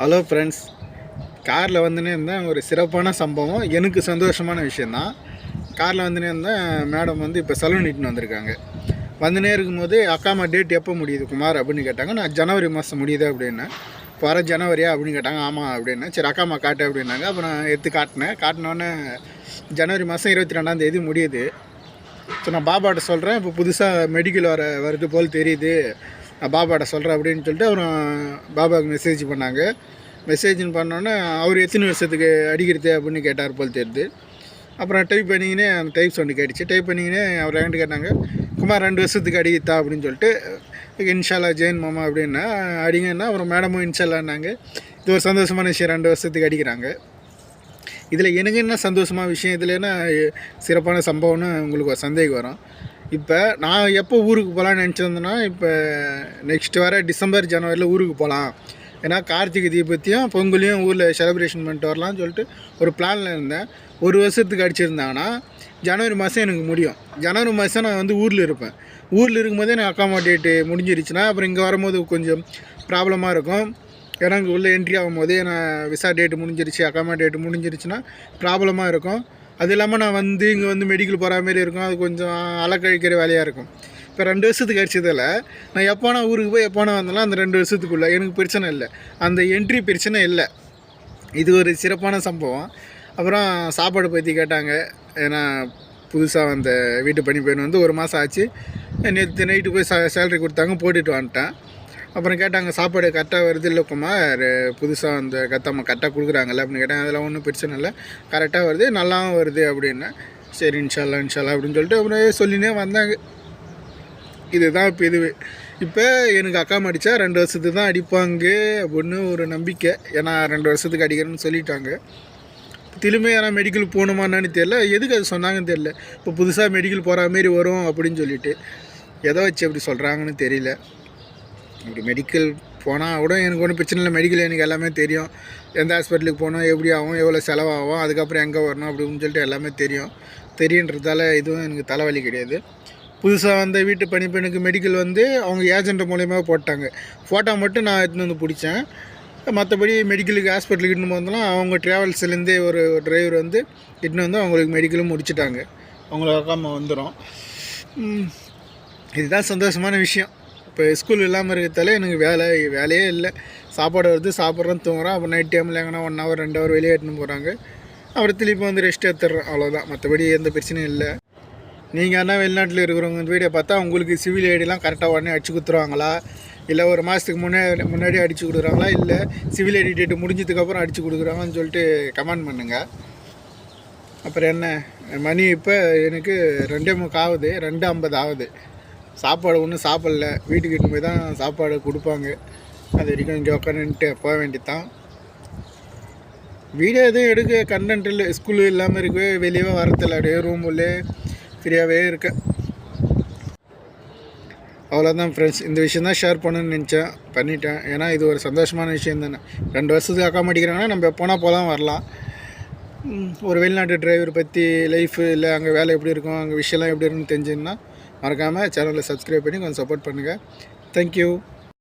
Hello friends காரில் வந்துனே இருந்தேன் ஒரு சிறப்பான சம்பவம். எனக்கு சந்தோஷமான விஷயந்தான் காரில் வந்துனே இருந்தேன் மேடம் வந்து இப்போ சலூன் இட்டுன்னு வந்திருக்காங்க. வந்துனே இருக்கும்போது அக்காமா டேட் எப்போ முடியுது குமார்? அப்படின்னு கேட்டாங்க. நான் ஜனவரி மாதம் முடியுது? அப்படின்னேன் வர ஜனவரியா? அப்படின்னு கேட்டாங்க. ஆமாம் அப்படின்னு. சரி அக்காமா காட்டு அப்படின்னாங்க. அப்புறம் எடுத்து காட்டினேன். காட்டினோன்னே ஜனவரி மாதம் இருபத்தி ரெண்டாம் தேதி முடியுது. ஸோ நான் பாபாட்ட சொல்கிறேன் இப்போ புதுசாக மெடிக்கல் வர வருது போல் தெரியுது. நான் பாபாட்ட சொல்கிறேன் அப்படின்னு சொல்லிட்டு அப்புறம் பாபாவுக்கு மெசேஜ் பண்ணாங்க. மெசேஜ்னு பண்ணோன்னே அவர் எத்தனை வருஷத்துக்கு அடிக்கிறது அப்படின்னு கேட்டார் போல் தெரியுது. அப்புறம் டைப் பண்ணிக்கினே அந்த டைப் சவுண்டு கேட்டுச்சு. டைப் பண்ணிக்கினே அவர் என்கிட்ட கேட்டாங்க குமார் ரெண்டு வருஷத்துக்கு அடிக்கிறதா? அப்படின்னு சொல்லிட்டு இன்ஷால்லா ஜெயின் மாமா அப்படின்னா அடிங்கன்னா அப்புறம் மேடமும் இன்ஷால்லான்னாங்க இது ஒரு சந்தோஷமான விஷயம் ரெண்டு வருஷத்துக்கு அடிக்கிறாங்க. இதில் எனக்கு என்ன சந்தோஷமான விஷயம் இதில் என்ன சிறப்பான சம்பவம்னு உங்களுக்கு ஒரு சந்தேகம் வரும். இப்போ நான் எப்போ ஊருக்கு போகலான்னு நினச்சிருந்தேன்னா இப்போ நெக்ஸ்ட் வர டிசம்பர் ஜனவரியில் ஊருக்கு போகலாம் ஏன்னா கார்த்திகை தீபத்தையும் பொங்கலையும் ஊரில் செலிப்ரேஷன் பண்ணிட்டு வரலாம்னு சொல்லிட்டு ஒரு பிளானில் இருந்தேன். ஒரு வருஷத்துக்கு அடிச்சிருந்தாங்கன்னா ஜனவரி மாதம் எனக்கு முடியும். ஜனவரி மாதம் நான் வந்து ஊரில் இருப்பேன். ஊரில் இருக்கும்போதே நான் அக்காமா டேட்டு முடிஞ்சிருச்சுன்னா அப்புறம் இங்கே வரும்போது கொஞ்சம் ப்ராப்ளமாக இருக்கும். ஏன்னா இங்கே உள்ளே என்ட்ரி ஆகும்போதே நான் விசா டேட்டு முடிஞ்சிருச்சு அக்காமா டேட்டு முடிஞ்சிருச்சுன்னா ப்ராப்ளமாக இருக்கும். அது இல்லாமல் நான் வந்து இங்கே வந்து மெடிக்கல் போகிற மாதிரி இருக்கும். அது கொஞ்சம் அலக்கழிக்கிற வேலையாக இருக்கும். இப்போ ரெண்டு வருஷத்துக்கு அடிச்சதில் நான் எப்போனா ஊருக்கு போய் எப்போனா வந்தாலும் அந்த ரெண்டு வருஷத்துக்குள்ளே எனக்கு பிரச்சனை இல்லை. அந்த என்ட்ரி பிரச்சனை இல்லை. இது ஒரு சிறப்பான சம்பவம். அப்புறம் சாப்பாடு பற்றி கேட்டாங்க. ஏன்னா புதுசாக வந்த வீட்டு பணி பெண் வந்து ஒரு மாதம் ஆச்சு. நேற்று நைட்டு போய் சேலரி கொடுத்தாங்க போட்டுட்டு வந்துட்டேன். அப்புறம் கேட்டாங்க சாப்பாடு கரெக்டாக வருது இல்லை குமார் புதுசாக அந்த கத்தம்மா கரெக்டாக கொடுக்குறாங்கல்ல அப்படின்னு கேட்டாங்க. அதெல்லாம் ஒன்றும் பிரச்சனை இல்லை. கரெக்டாக வருது நல்லாவும் வருது அப்படின்னு. சரி இன்ஷால்லா இன்ஷால்லா அப்படின்னு சொல்லிட்டு அப்புறம் சொல்லினே வந்தாங்க. இதுதான் இப்போ இதுவே. இப்போ எனக்கு அக்கா அடித்தா ரெண்டு வருஷத்துக்கு தான் அடிப்பாங்க அப்படின்னு ஒரு நம்பிக்கை. ஏன்னா ரெண்டு வருஷத்துக்கு அடிக்கிறேன்னு சொல்லிட்டாங்க. திரும்ப யாரா மெடிக்கல் போகணுமான்னு தெரியல. எதுக்கு அது சொன்னாங்கன்னு தெரியல. இப்போ புதுசாக மெடிக்கல் போகிற மாரி வரும் அப்படின்னு சொல்லிட்டு. எதை வச்சு அப்படி சொல்கிறாங்கன்னு தெரியல. அப்படி மெடிக்கல் போனால் கூட எனக்கு ஒன்றும் பிரச்சனை இல்லை. மெடிக்கல் எனக்கு எல்லாமே தெரியும். எந்த ஹாஸ்பிட்டலுக்கு போகணும் எப்படி ஆகும் எவ்வளோ செலவாகும் அதுக்கப்புறம் எங்கே வரணும் அப்படின்னு சொல்லிட்டு எல்லாமே தெரியும். தெரியுன்றதால இதுவும் எனக்கு தலைவலி கிடையாது. புதுசாக வந்த வீட்டு பணிப்பெண்ணுக்கு மெடிக்கல் வந்து அவங்க ஏஜென்ட் மூலயமா போட்டாங்க. ஃபோட்டோ மட்டும் நான் எடுத்துன்னு வந்து பிடிச்சேன். மற்றபடி மெடிக்கலுக்கு ஹாஸ்பிட்டலுக்கு இட்டுன்னு வந்தோம்னா அவங்க ட்ராவல்ஸ்லேருந்தே ஒரு டிரைவர் வந்து இட்டுன்னு வந்து அவங்களுக்கு மெடிக்கலும் முடிச்சுட்டாங்க. அவங்கள வைக்காமல் வந்துடும் இதுதான் சந்தோஷமான விஷயம். இப்போ ஸ்கூல் இல்லாமல் இருக்கிறதால எனக்கு வேலை வேலையே இல்லை. சாப்பாடு வருது சாப்பிட்றேன் தூங்குறோம் அப்புறம் நைட் டைமில் எங்கன்னா ஒன் ஹவர் ரெண்டு ஹவர் வெளியே போகிறாங்க அப்புறம் திருப்பி வந்து ரெஸ்ட் எடுத்துடுறோம் அவ்வளோதான் மற்றபடி எந்த பிரச்சனையும் இல்லை. நீங்கள் என்ன வெளிநாட்டில் இருக்கிறவங்க இந்த வீடியோ பார்த்தா உங்களுக்கு சிவில் ஐடிலாம் கரெக்டாக உடனே அடிச்சு கொடுத்துருவாங்களா இல்லை ஒரு மாதத்துக்கு முன்னே முன்னாடி அடித்து கொடுக்குறாங்களா? இல்லை சிவில் ஐடி டேட்டு முடிஞ்சதுக்கப்புறம் அடித்து கொடுக்குறாங்கன்னு சொல்லிட்டு கமெண்ட் பண்ணுங்கள் அப்புறம் என்ன? மணி இப்போ எனக்கு ரெண்டே முக்கால் ஆகுது ரெண்டு ஐம்பது ஆகுது. சாப்பாடு ஒன்றும் சாப்பிடல. வீட்டுக்கு இட்டு போய் தான் சாப்பாடு கொடுப்பாங்க. அது வரைக்கும் இங்கே உட்காந்துட்டு போக வேண்டியதான் வீடியோ எதுவும் எடுக்க கண்டென்ட் இல்லை. ஸ்கூலு இல்லாமல் இருக்கவே வெளியவே வரதில்ல அப்படியே ரூம் உள்ளே ஃப்ரீயாகவே இருக்கேன். அவ்வளோதான் ஃப்ரெண்ட்ஸ் இந்த விஷயம் தான் ஷேர் பண்ணணும்னு நினச்சேன். பண்ணிட்டேன். ஏன்னா இது ஒரு சந்தோஷமான விஷயம் தானே. ரெண்டு வருஷத்துக்கு அக்கா மாட்டிக்கிறாங்கன்னா நம்ம எப்போனா போகலாம் வரலாம். ஒரு வெளிநாட்டு டிரைவர் பற்றி லைஃபு இல்லை. அங்கே வேலை எப்படி இருக்கும்? அங்கே விஷயம்லாம் எப்படி இருக்குன்னு தெரிஞ்சுன்னா மறக்காமல் சேனலை சப்ஸ்கிரைப் பண்ணி கொஞ்சம் சப்போர்ட் பண்ணுங்கள் தேங்க்யூ